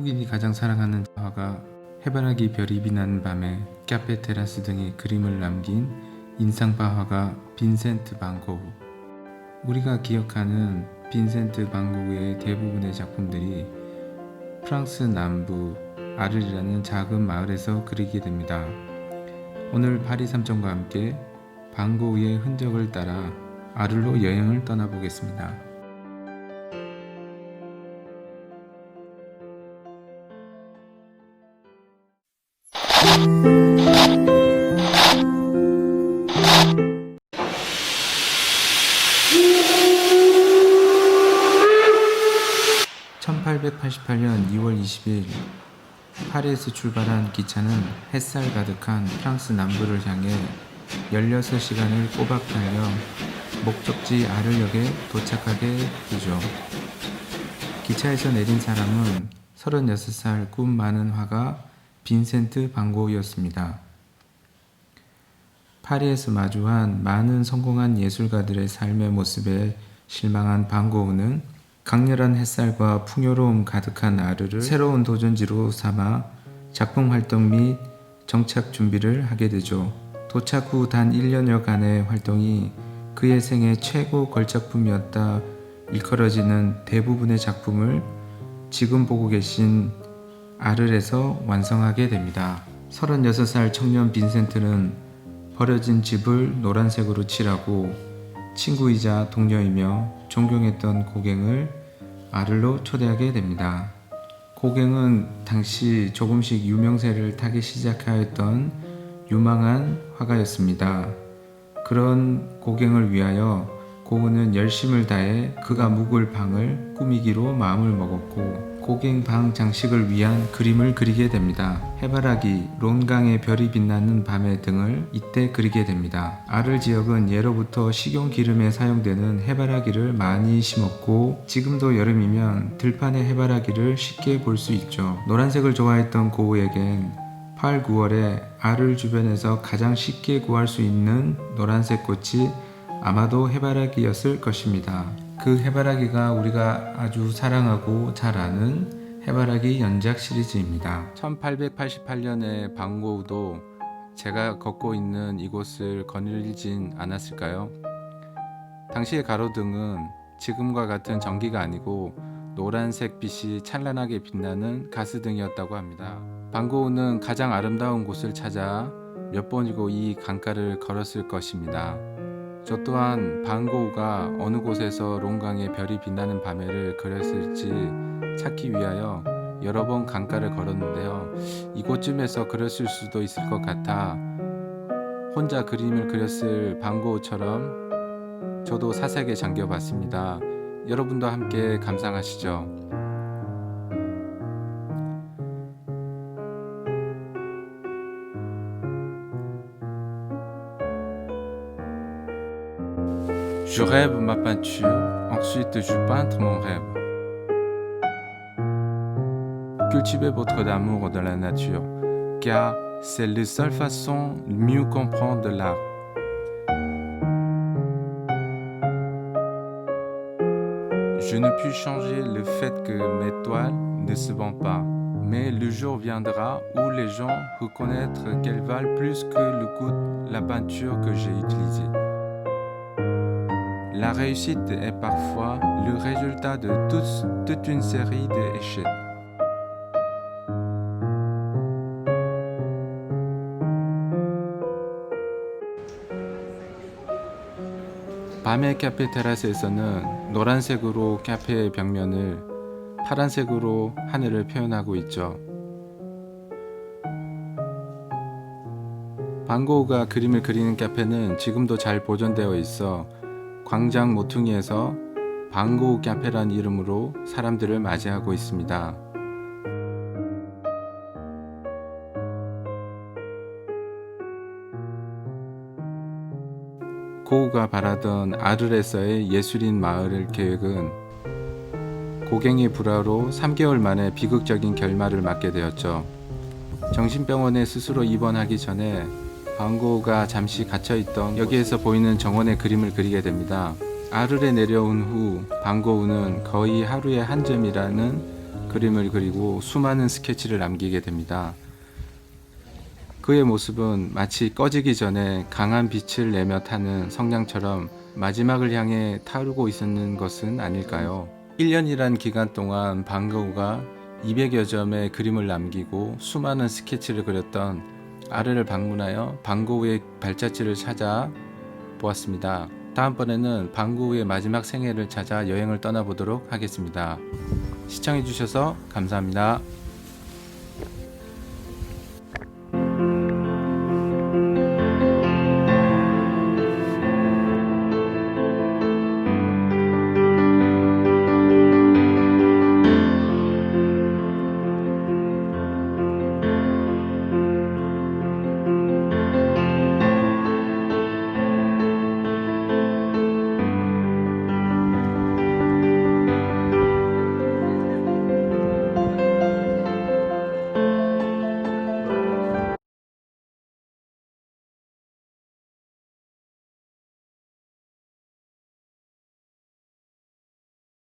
한국인이 가장 사랑하는 화가 해바라기 별이 빛나는 밤에 카페 테라스 등의 그림을 남긴 인상파 화가 빈센트 반 고흐. 우리가 기억하는 빈센트 반 고흐의 대부분의 작품들이 프랑스 남부 아르이라는 작은 마을에서 그리게 됩니다. 오늘 파리 삼촌과 함께 반 고흐의 흔적을 따라 아르로 여행을 떠나보겠습니다. (1888년 2월 20일) 파리에서 출발한 기차는 햇살 가득한 프랑스 남부를 향해 16시간을 꼬박 달려 목적지 아르역에 도착하게 되죠. 기차에서 내린 사람은 36살 꿈 많은 화가 빈센트 반고였습니다. 파리에서 마주한 많은 성공한 예술가들의 삶의 모습에 실망한 반고흐는 강렬한 햇살과 풍요로움 가득한 아르를 새로운 도전지로 삼아 작품 활동 및 정착 준비를 하게 되죠. 도착 후 단 1년여간의 활동이 그의 생애 최고 걸작품이었다 일컬어지는 대부분의 작품을 지금 보고 계신 아르에서 완성하게 됩니다. 36살 청년 빈센트는 버려진 집을 노란색으로 칠하고 친구이자 동료이며 존경했던 고갱을 아르로 초대하게 됩니다. 고갱은 당시 조금씩 유명세를 타기 시작하였던 유망한 화가였습니다. 그런 고갱을 위하여 고은은 열심을 다해 그가 묵을 방을 꾸미기로 마음을 먹었고 고갱 방 장식을 위한 그림을 그리게 됩니다. 해바라기, 론강의 별이 빛나는 밤의 등을 이때 그리게 됩니다. 아를 지역은 예로부터 식용 기름에 사용되는 해바라기를 많이 심었고 지금도 여름이면 들판의 해바라기를 쉽게 볼 수 있죠. 노란색을 좋아했던 고우에겐 8, 9월에 알을 주변에서 가장 쉽게 구할 수 있는 노란색 꽃이 아마도 해바라기였을 것입니다. 그 해바라기가 우리가 아주 사랑하고 잘 아는 해바라기 연작 시리즈입니다. 1888년에 방고우도 제가 걷고 있는 이곳을 거닐진 않았을까요? 당시의 가로등은 지금과 같은 전기가 아니고 노란색 빛이 찬란하게 빛나는 가스등이었다고 합니다. 방고우는 가장 아름다운 곳을 찾아 몇 번이고 이 강가를 걸었을 것입니다. 저 또한 방고우가 어느 곳에서 롱강의 별이 빛나는 밤에를 그렸을지 찾기 위하여 여러 번 강가를 걸었는데요. 이곳쯤에서 그렸을 수도 있을 것 같아 혼자 그림을 그렸을 방고우처럼 저도 사색에 잠겨봤습니다. 여러분도 함께 감상하시죠. Je rêve ma peinture, ensuite je peintre mon rêve. Cultivez votre amour de la nature, car c'est la seule façon de mieux comprendre l'art. Je ne puis changer le fait que mes toiles ne se vendent pas, mais le jour viendra où les gens reconnaîtront qu'elles valent plus que le coût de la peinture que j'ai utilisée. La réussite est parfois le résultat de tous- toute une série d'échecs. 밤의 카페 테라스에서는 노란색으로 카페의 벽면을 파란색으로 하늘을 표현하고 있죠. 반고우가 그림을 그리는 카페는 지금도 잘 보존되어 있어 광장 모퉁이에서 방고우 카페란 이름으로 사람들을 맞이하고 있습니다. 고우가 바라던 아르레서의 예술인 마을 계획은 고갱의 불화로 3개월 만에 비극적인 결말을 맞게 되었죠. 정신병원에 스스로 입원하기 전에 방고우가 잠시 갇혀있던 여기에서 보이는 정원의 그림을 그리게 됩니다. 아르레 내려온 후 방고우는 거의 하루에 한 점이라는 그림을 그리고 수많은 스케치를 남기게 됩니다. 그의 모습은 마치 꺼지기 전에 강한 빛을 내며 타는 성냥처럼 마지막을 향해 타르고 있었는 것은 아닐까요? 1년이란 기간 동안 방거우가 200여 점의 그림을 남기고 수많은 스케치를 그렸던 아르를 방문하여 방고우의 발자취를 찾아 보았습니다. 다음번에는 방고우의 마지막 생애를 찾아 여행을 떠나보도록 하겠습니다. 시청해주셔서 감사합니다.